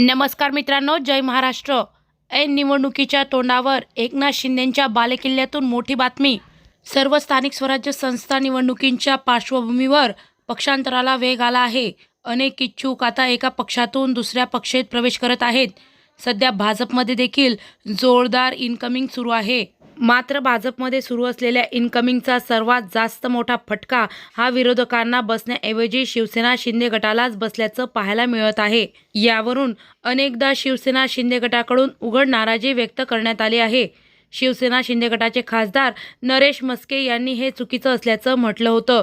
नमस्कार मित्रांनो जय महाराष्ट्र. ऐन निवडणुकीच्या तोंडावर एकनाथ शिंदेंच्या बालेकिल्ल्यातून मोठी बातमी. सर्व स्थानिक स्वराज्य संस्था निवडणुकींच्या पार्श्वभूमीवर पक्षांतराला वेग आला आहे. अनेक इच्छुक आता एका पक्षातून दुसऱ्या पक्षेत प्रवेश करत आहेत. सध्या भाजपमध्ये देखील जोरदार इन्कमिंग सुरू आहे. मात्र भाजपमध्ये सुरू असलेल्या इन्कमिंगचा सर्वात जास्त मोठा फटका हा विरोधकांना बसण्याऐवजी शिवसेना शिंदे गटालाच बसल्याचं पाहायला मिळत आहे. यावरून अनेकदा शिवसेना शिंदे गटाकडून उघड नाराजी व्यक्त करण्यात आली आहे. शिवसेना शिंदे गटाचे खासदार नरेश मस्के यांनी हे चुकीचं असल्याचं म्हटलं होतं.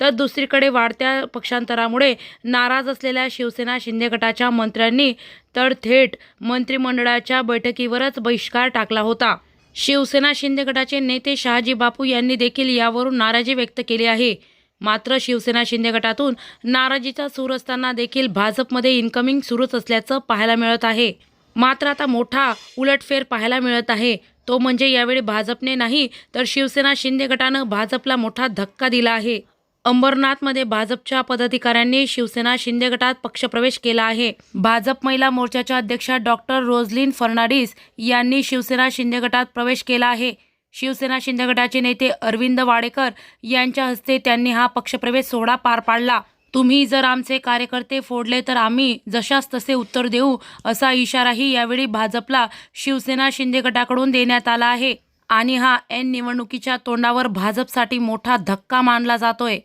तर दुसरीकडे वाढत्या पक्षांतरामुळे नाराज असलेल्या शिवसेना शिंदे गटाच्या मंत्र्यांनी तर थेट मंत्रिमंडळाच्या बैठकीवरच बहिष्कार टाकला होता. शिवसेना शिंदे गटाचे नेते शहाजी बापू यांनी देखील यावरून नाराजी व्यक्त केली आहे. मात्र शिवसेना शिंदे गटातून नाराजीचा सूर असताना देखील भाजपमध्ये इन्कमिंग सुरूच असल्याचं पाहायला मिळत आहे. मात्र आता मोठा उलटफेर पाहायला मिळत आहे. तो म्हणजे यावेळी भाजपने नाही तर शिवसेना शिंदे गटानं भाजपला मोठा धक्का दिला आहे. अंबरनाथमध्ये भाजपच्या पदाधिकाऱ्यांनी शिवसेना शिंदे गटात पक्षप्रवेश केला आहे. भाजप महिला मोर्चाच्या अध्यक्षा डॉक्टर रोजलिन फर्नाडिस यांनी शिवसेना शिंदे गटात प्रवेश केला आहे. शिवसेना शिंदे गटाचे नेते अरविंद वाडेकर यांच्या हस्ते त्यांनी हा पक्षप्रवेश सोहळा पार पाडला. तुम्ही जर आमचे कार्यकर्ते फोडले तर आम्ही जशास तसे उत्तर देऊ असा इशाराही यावेळी भाजपला शिवसेना शिंदे गटाकडून देण्यात आला आहे. आणि हा एन निवडणुकीच्या तोंडावर भाजपसाठी मोठा धक्का मानला जातोय.